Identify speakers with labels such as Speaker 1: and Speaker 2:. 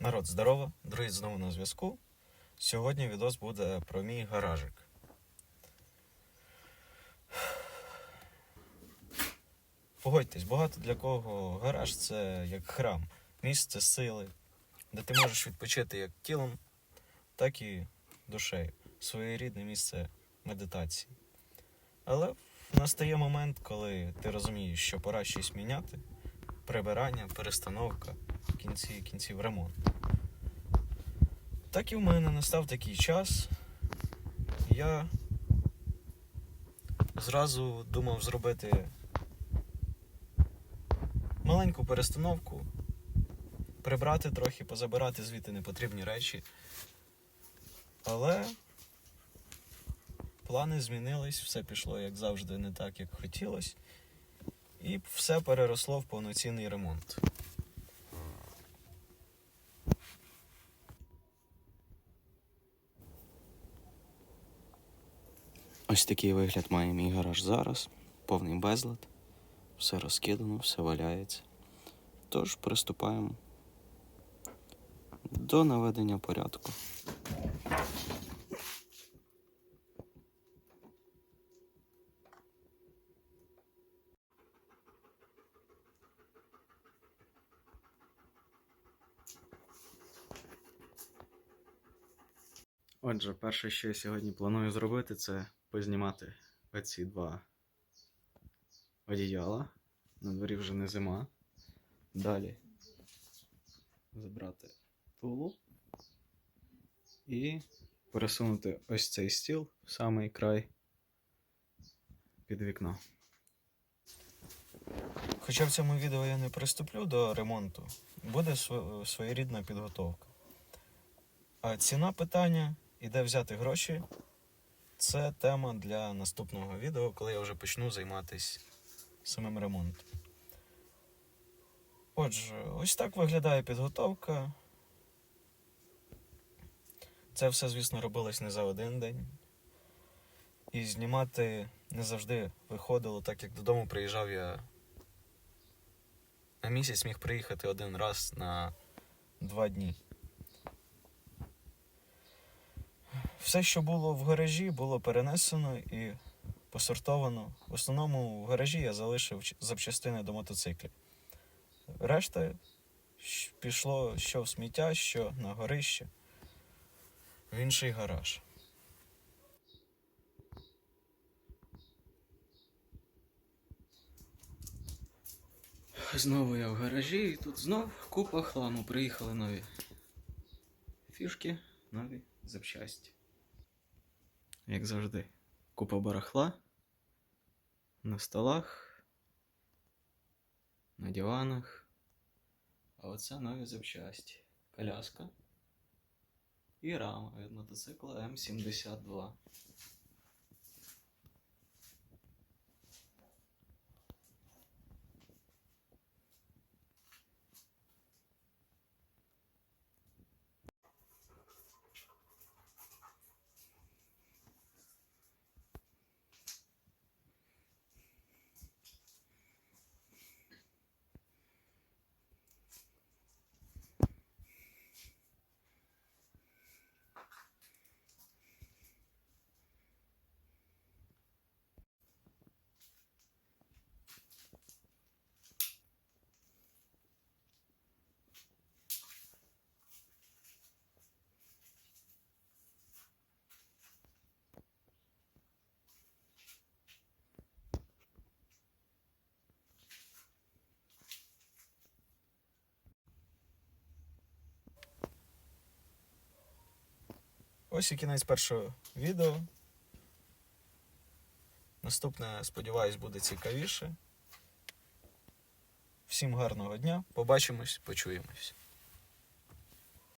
Speaker 1: Народ, здорово, друзі знову на зв'язку. Сьогодні відос буде про мій гаражик. Погодьтесь, багато для кого гараж це як храм, місце сили, де ти можеш відпочити як тілом, так і душею. Своєрідне місце медитації. Але настає момент, коли ти розумієш, що пора щось міняти, прибирання, перестановка, в кінці кінців ремонт. Так і в мене настав такий час. Я зразу думав зробити маленьку перестановку, прибрати трохи, позабирати звідти непотрібні речі. Але плани змінились, все пішло, як завжди, не так, як хотілося. І все переросло в повноцінний ремонт. Ось такий вигляд має мій гараж зараз. Повний безлад. Все розкидано, все валяється. Тож приступаємо до наведення порядку. Отже, перше, що я сьогодні планую зробити, це познімати оці два одіяла. На дворі вже не зима. Далі забрати тулу і пересунути ось цей стіл в самий край під вікно. Хоча в цьому відео я не приступлю до ремонту, буде своєрідна підготовка. А ціна питання і де взяти гроші це тема для наступного відео, коли я вже почну займатися самим ремонтом. Отже, ось так виглядає підготовка. Це все, звісно, робилось не за один день. І знімати не завжди виходило, так як додому приїжджав я на місяць міг приїхати один раз на два дні. Все, що було в гаражі, було перенесено і посортовано. В основному в гаражі я залишив запчастини до мотоциклів. Решта пішло що в сміття, що на горище, в інший гараж. Знову я в гаражі і тут знов купа хламу. Приїхали нові фішки, нові запчасті. Як завжди, купа барахла на столах, на диванах. А оце нові запчасті. Коляска і рама від мотоцикла М72. Ось і кінець першого відео. Наступне, сподіваюсь, буде цікавіше. Всім гарного дня. Побачимось, почуємось.